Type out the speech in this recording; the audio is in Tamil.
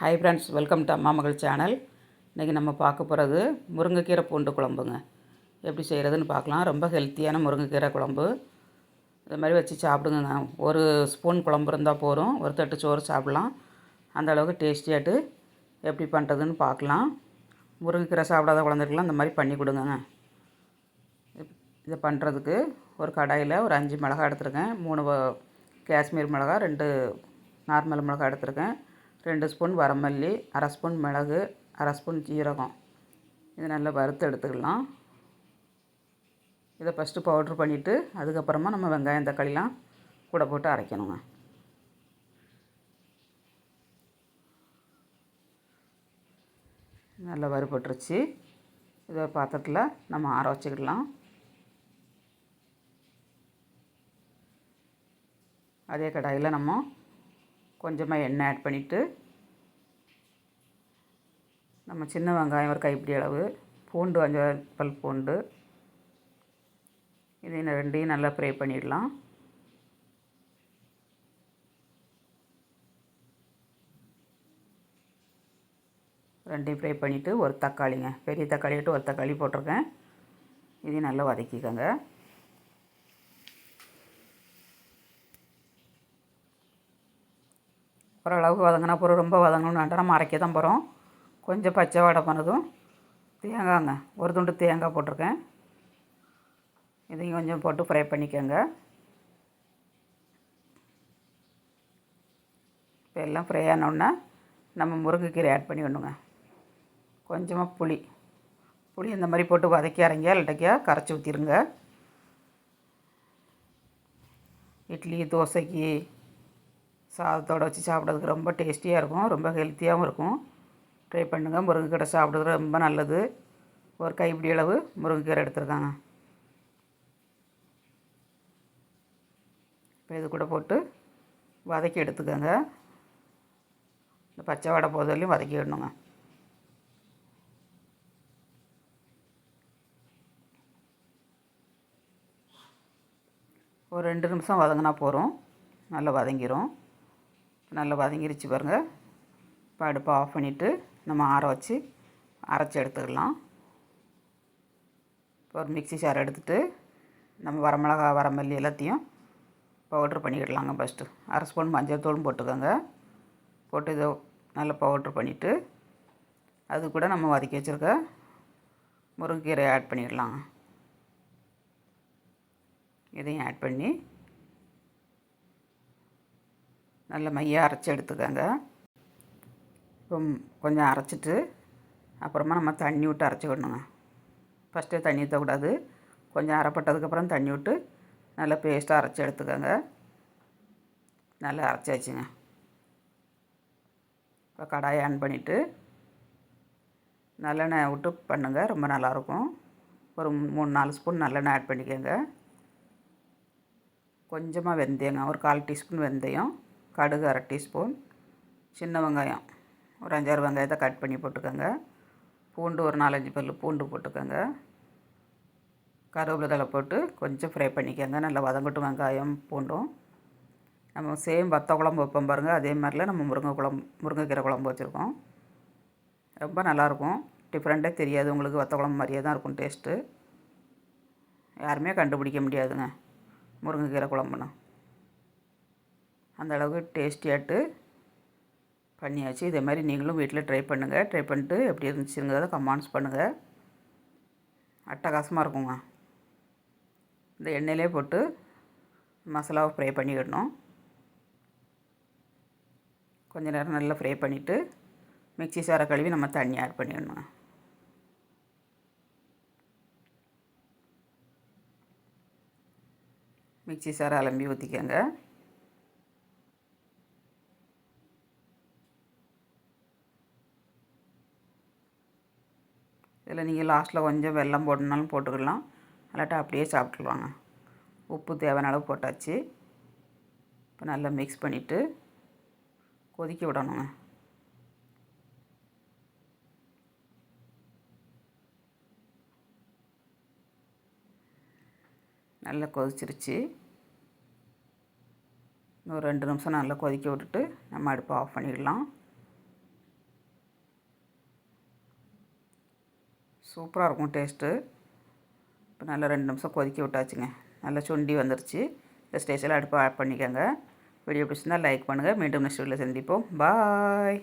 ஹாய் ஃப்ரெண்ட்ஸ் வெல்கம் டு அம்மா மகள் சேனல் இன்றைக்கி நம்ம பார்க்க போகிறது முருங்கைக்கீரை பூண்டு குழம்புங்க. எப்படி செய்கிறதுன்னு பார்க்கலாம். ரொம்ப ஹெல்த்தியான முருங்கைக்கீரை குழம்பு. இது மாதிரி வச்சு சாப்பிடுங்க ஒரு ஸ்பூன் குழம்பு இருந்தால் போதும். ஒரு தட்டு சோறு சாப்பிட்லாம். அந்த அளவுக்கு டேஸ்டியாட்டு எப்படி பண்ணுறதுன்னு பார்க்கலாம். முருங்கைக்கீரை சாப்பிடாத குழந்தைகளுக்குலாம் இந்த மாதிரி பண்ணி கொடுங்கங்க. இதை பண்ணுறதுக்கு ஒரு கடாயில் ஒரு அஞ்சு மிளகா எடுத்துருக்கேன். மூணு காஷ்மீர் மிளகா ரெண்டு நார்மல் மிளகா எடுத்துருக்கேன். ரெண்டு ஸ்பூன் வரமல்லி அரை ஸ்பூன் மிளகு அரை ஸ்பூன் ஜீரகம். இது நல்லா வறுத்து எடுத்துக்கலாம். இதை ஃபஸ்ட்டு பவுட்ரு பண்ணிவிட்டு அதுக்கப்புறமா நம்ம வெங்காயம் தக்காளிலாம் கூட போட்டு அரைக்கணுங்க. நல்லா வறுபட்டுருச்சு. இதை பாத்திரத்தில் நம்ம ஆற வச்சுக்கிடலாம். அதே கடாயில் நம்ம கொஞ்சமாக எண்ணெய் ஆட் பண்ணிவிட்டு நம்ம சின்ன வெங்காயம் ஒரு கைப்பிடி அளவு பூண்டு அஞ்சு பல் பூண்டு இதையும் ரெண்டையும் நல்லா ஃப்ரை பண்ணிடலாம். ரெண்டையும் ஃப்ரை பண்ணிவிட்டு ஒரு தக்காளிங்க பெரிய தக்காளி விட்டு ஒரு தக்காளி போட்டிருக்கேன். இதையும் நல்லா வதக்கிக்கோங்க. ஓரளவுக்கு வதங்கினா அப்புறம் ரொம்ப வதங்கணும்னு வேண்டாம் நம்ம அரைக்க தான் போகிறோம் கொஞ்சம் பச்சை வடை பண்ணதும் தேங்காய்ங்க ஒரு துண்டு தேங்காய் போட்டிருக்கேன். இதையும் கொஞ்சம் போட்டு ஃப்ரை பண்ணிக்கோங்க. இப்போ எல்லாம் ஃப்ரை ஆனோடனே நம்ம முருங்கைக்கீரை ஆட் பண்ணிக்கணுங்க கொஞ்சமாக புளி புளி இந்த மாதிரி போட்டு வதக்கி அரைங்க இல்லாட்டிக்கா கரைச்சி ஊற்றிருங்க இட்லி தோசைக்கு சாதத்தோடு வச்சு சாப்பிட்றதுக்கு ரொம்ப டேஸ்டியாக இருக்கும் ரொம்ப ஹெல்த்தியாகவும் இருக்கும். ட்ரை பண்ணுங்கள் முருங்கைக்கீரை சாப்பிட்றது ரொம்ப நல்லது. ஒரு கைப்பிடி அளவு முருங்கைக்கீரை எடுத்துருக்காங்க. இப்போ இது கூட போட்டு வதக்கி எடுத்துக்கோங்க. இந்த பச்சை வடை போதலையும் வதக்கி விடணுங்க. ஒரு ரெண்டு நிமிஷம் வதங்கினா போகிறோம் நல்லா வதங்கிரும். நல்லா வதங்கிருச்சு பாருங்கள் இப்போ அடுப்பை ஆஃப் பண்ணிவிட்டு நம்ம ஆற வச்சு அரைச்சி எடுத்துக்கலாம். இப்போ ஒரு மிக்ஸி சார் எடுத்துகிட்டு நம்ம வரமிளகா வரமல்லி எல்லாத்தையும் பவுட்ரு பண்ணிக்கிடலாங்க ஃபஸ்ட்டு அரை ஸ்பூன் மஞ்சள் தூளும் போட்டுக்கோங்க. போட்டு இதை நல்லா பவுட்ரு பண்ணிவிட்டு அது கூட நம்ம வதக்கி வச்சுருக்க முருங்கைக்கீரை ஆட் பண்ணிடலாங்க இதையும் ஆட் பண்ணி நல்ல மையாக அரைச்சி எடுத்துக்கோங்க. இப்போ கொஞ்சம் அரைச்சிட்டு அப்புறமா நம்ம தண்ணி விட்டு அரைச்சிக்கணுங்க. ஃபஸ்ட்டே தண்ணி ஊற்றக்கூடாது கொஞ்சம் அரைப்பட்டதுக்கப்புறம் தண்ணி விட்டு நல்லா பேஸ்ட்டாக அரைச்சி எடுத்துக்கோங்க. நல்லா அரைச்சாச்சுங்க. இப்போ கடாயை ஆன் பண்ணிவிட்டு நல்லெண்ணெய் விட்டு பண்ணுங்கள் ரொம்ப நல்லாயிருக்கும். ஒரு மூணு நாலு ஸ்பூன் நல்லெண்ணெய் ஆட் பண்ணிக்கோங்க. கொஞ்சமாக வெந்தயங்க ஒரு கால் டீஸ்பூன் வெந்தயம். கடுகு அரை டீஸ்பூன் சின்ன வெங்காயம் ஒரு அஞ்சாறு வெங்காயத்தை கட் பண்ணி போட்டுக்கோங்க. பூண்டு ஒரு நாலஞ்சு பல் பூண்டு போட்டுக்கோங்க. கருவேப்பிலை போட்டு கொஞ்சம் ஃப்ரை பண்ணிக்கோங்க. நல்லா வதங்கட்டும் வெங்காயம் பூண்டும். நம்ம சேம் வத்த குழம்பு வைப்போம் பாருங்கள் அதே மாதிரில நம்ம முருங்கை குழம்பு முருங்கைக்கீரை குழம்பு வச்சுருக்கோம். ரொம்ப நல்லாயிருக்கும். டிஃப்ரெண்ட்டே தெரியாது. உங்களுக்கு வத்த குழம்பு மாதிரியே தான் இருக்கும் டேஸ்ட்டு யாருமே கண்டுபிடிக்க முடியாதுங்க. முருங்கைக்கீரை குழம்புனா. அந்த அளவுக்கு டேஸ்டியாட்டு பண்ணியாச்சு. இதே மாதிரி நீங்களும் வீட்டில் ட்ரை பண்ணுங்கள் ட்ரை பண்ணிட்டு எப்படி இருந்துச்சுங்கிறத கமெண்ட்ஸ் பண்ணுங்கள் அட்டகாசமாக இருக்குங்க. இந்த எண்ணெயிலே போட்டு மசாலாவை ஃப்ரை பண்ணிக்கிடணும் கொஞ்ச நேரம் நல்லா ஃப்ரை பண்ணிவிட்டு மிக்ஸி சாரை கழுவி நம்ம தண்ணி ஆட் பண்ணிடணும் மிக்ஸி சாரை அலம்பி ஊற்றிக்கோங்க இதில் நீங்கள் லாஸ்ட்டில் கொஞ்சம் வெல்லம் போடணுனாலும் போட்டுக்கலாம். இல்லாட்டா அப்படியே சாப்பிட்ருவாங்க உப்பு தேவையான அளவு போட்டாச்சு. இப்போ நல்லா மிக்ஸ் பண்ணிவிட்டு கொதிக்க விடணுங்க. நல்லா கொதிச்சிருச்சு. இன்னும் ரெண்டு நிமிஷம் நல்லா கொதிக்க விட்டுட்டு நம்ம அடுப்பை ஆஃப் பண்ணிடலாம். சூப்பராக இருக்கும் டேஸ்ட்டு. இப்போ நல்லா ரெண்டு நிமிஷம் கொதிக்க விட்டாச்சுங்க. நல்லா சுண்டி வந்துருச்சு. இந்த ஸ்டேஜில் அடுப்பை ஆட் பண்ணிக்கோங்க. வீடியோ பிடிச்சிருந்தால் லைக் பண்ணுங்கள் மீண்டும் நெக்ஸ்ட் வீடியோவில் சந்திப்போம். பாய்.